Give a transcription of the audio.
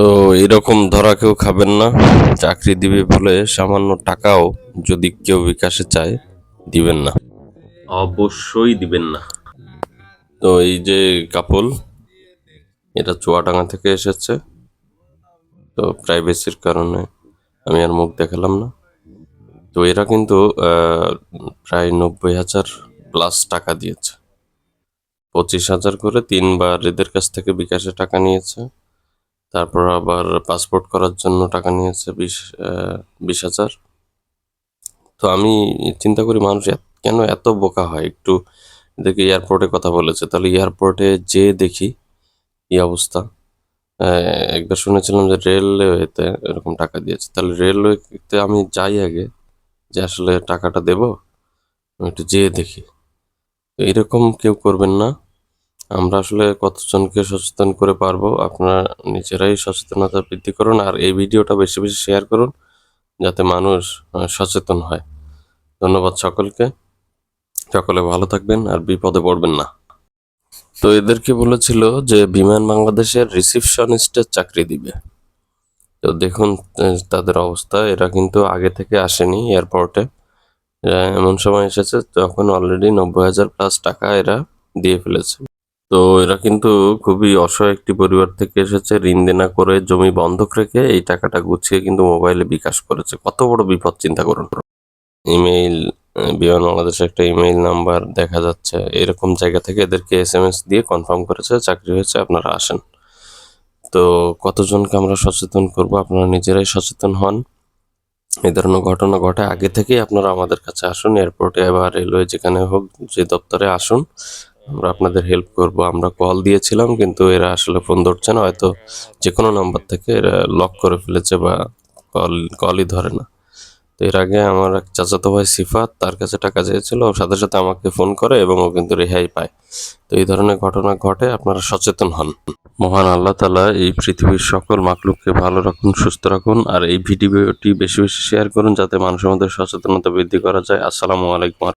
তো এরকম ধরা কেউ খাবেন না। চাকরি দিবে বলে সামান্য টাকাও যদি কেউ বিকাশে চায় দিবেন না। অবশ্যই দিবেন না। তো এই যে কাপল এটা চুয়াডাঙ্গা থেকে এসেছে। তো প্রাইভেসির কারণে আমি আর মুখ দেখালাম না। তো এরা কিন্তু প্রায় নব্বই হাজার প্লাস টাকা দিয়েছে। পঁচিশ হাজার করে তিনবার এদের কাছ থেকে বিকাশে টাকা নিয়েছে। তারপর আবার পাসপোর্ট করার জন্য টাকা নিয়েছে বিশ বিশ হাজার। তো আমি চিন্তা করি, মানুষ কেন এত বোকা হয়? একটু দেখি এয়ারপোর্টে কথা বলেছে। তাহলে এয়ারপোর্টে যে দেখি কি অবস্থা। একবার শুনেছিলাম যে রেলওয়েতে এরকম টাকা দিয়েছে। তাহলে রেলওয়েতে আমি যাই আগে, যে আসলে টাকাটা দেব একটু যেয়ে দেখি। এরকম কেউ করবেন না। আমরা আসলে কতজনকে সচেতন করে পারব, আপনারা নিজেরাই সচেতনতা বৃদ্ধি করুন আর এই ভিডিওটা বেশি বেশি শেয়ার করুন যাতে মানুষ সচেতন হয়। ধন্যবাদ সকলকে। সকলে ভালো থাকবেন আর বিপদে পড়বেন না। তো এদেরকে বলেছিল যে বিমান বাংলাদেশের রিসিপশনিস্টের চাকরি দিবে। তো দেখুন তাদের অবস্থা। এরা কিন্তু আগে থেকে আসেনি এয়ারপোর্টে। এমন সময় এসেছে তখন অলরেডি নব্বই হাজার প্লাস টাকা এরা দিয়ে ফেলেছে। তো এরা কিন্তু খুবই অসহায় একটি পরিবার থেকে এসেছে। ঋণ দেনা করে জমি বন্ধক রেখে এই টাকাটা গুছিয়ে কিন্তু মোবাইলে বিকাশ করেছে। কত বড় বিপদ, চিন্তা করুন। ইমেইল বিমান বাংলাদেশের একটা ইমেইল নাম্বার দেখা যাচ্ছে। এরকম জায়গা থেকে এদেরকে এস এম এস দিয়ে কনফার্ম করেছে, চাকরি হয়েছে, আপনারা আসেন। তো কতজনকে আমরা সচেতন করব? আপনারা নিজেরাই সচেতন হন। এই ধরনের ঘটনা ঘটে আগে থেকেই আপনারা আমাদের কাছে আসুন। এয়ারপোর্টে বা রেলওয়ে যেখানে হোক, যে দপ্তরে আসুন। আমরা আপনাদের হেল্প করব। আমরা কল দিয়েছিলাম, কিন্তু এরা আসলে ফোন ধরছে না। হয়তো যে কোনো নাম্বার থেকে এরা লক করে ফেলেছে বা কল কলই ধরে না। তো এর আগে আমার এক চাচাতো ভাই সিফাত, তার কাছে টাকা চেয়েছিল। সাথে সাথে আমাকে ফোন করে এবং ও কিন্তু রেহাই পায়। তো এই ধরনের ঘটনা ঘটে, আপনারা সচেতন হন। মহান আল্লাহ তালা এই পৃথিবীর সকল মাকলুককে ভালো রাখুন, সুস্থ রাখুন। আর এই ভিডিওটি বেশি বেশি শেয়ার করুন, যাতে মানুষের মধ্যে সচেতনতা বৃদ্ধি করা যায়। আসসালামু আলাইকুম।